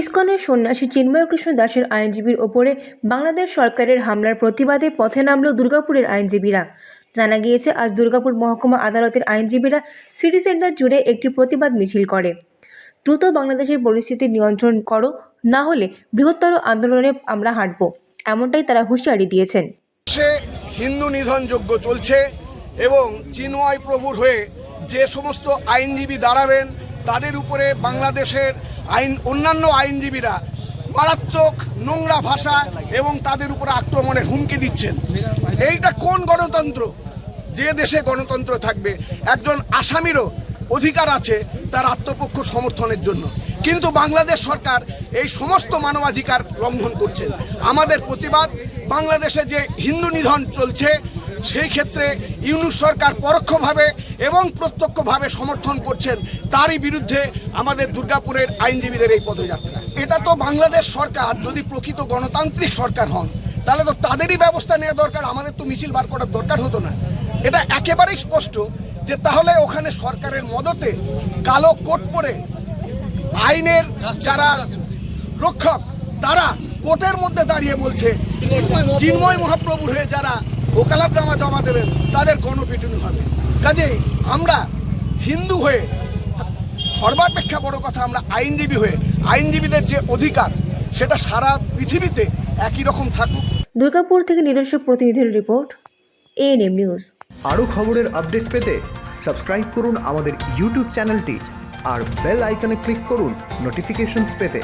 ইসকনের সন্ন্যাসী চিন্ময় কৃষ্ণ দাসের আইনজীবীর ওপরে বাংলাদেশ সরকারের হামলার প্রতিবাদে পথে নামল দুর্গাপুরের আইনজীবীরা। জানা গিয়েছে আজ দুর্গাপুর মহকুমা আদালতের আইনজীবীরা সিটি সেন্টার জুড়ে একটি প্রতিবাদ মিছিল করে। দ্রুত বাংলাদেশের পরিস্থিতি নিয়ন্ত্রণ করো না হলে বৃহত্তর আন্দোলনে আমরা হাঁটব এমনটাই তারা হুঁশিয়ারি দিয়েছেন। সে হিন্দু নিধন যজ্ঞ চলছে এবং চিন্ময় প্রভুর হয়ে যে সমস্ত আইনজীবী দাঁড়াবেন, তাদের উপরে বাংলাদেশের আইন, অন্যান্য আইনজীবীরা মারাত্মক নোংরা ভাষা এবং তাদের উপরে আক্রমণের হুমকি দিচ্ছেন। এইটা কোন গণতন্ত্র? যে দেশে গণতন্ত্র থাকবে, একজন আসামিরও অধিকার আছে তার আত্মপক্ষ সমর্থনের জন্য। কিন্তু বাংলাদেশ সরকার এই সমস্ত মানবাধিকার লঙ্ঘন করছেন। আমাদের প্রতিবাদ, বাংলাদেশে যে হিন্দু নিধন চলছে সেই ক্ষেত্রে ইউনুস সরকার পরোক্ষভাবে এবং প্রত্যক্ষভাবে সমর্থন করছেন তারই বিরুদ্ধে আমাদের দুর্গাপুরের আইনজীবীদের এই পদযাত্রা। এটা তো বাংলাদেশ সরকার যদি প্রকৃত গণতান্ত্রিক সরকার হন তাহলে তো তাদেরই ব্যবস্থা নেওয়া দরকার আমাদের তো মিছিল বার করার দরকার হতো না। এটা একেবারেই স্পষ্ট যে তাহলে ওখানে সরকারের মদতে কালো কোট পরে আইনের যারা রক্ষক তারা কোর্টের মধ্যে দাঁড়িয়ে বলছে চিন্ময় মহাপ্রভুর হয়ে যারা ওকালাত জামা জমা দেবেন তাদের গণপিটুনি হবে। কাজেই আমরা হিন্দু হয়ে সর্বাপেক্ষা বড় কথা আমরা আইনজীবী হয়ে আইনজীবীদের যে অধিকার সেটা সারা পৃথিবীতে একই রকম থাকুক। দুর্গাপুর থেকে নিজস্ব প্রতিনিধির রিপোর্ট এএনএম নিউজ আরও খবরের আপডেট পেতে সাবস্ক্রাইব করুন আমাদের ইউটিউব চ্যানেলটি আর বেল আইকনে ক্লিক করুন নোটিফিকেশনস পেতে।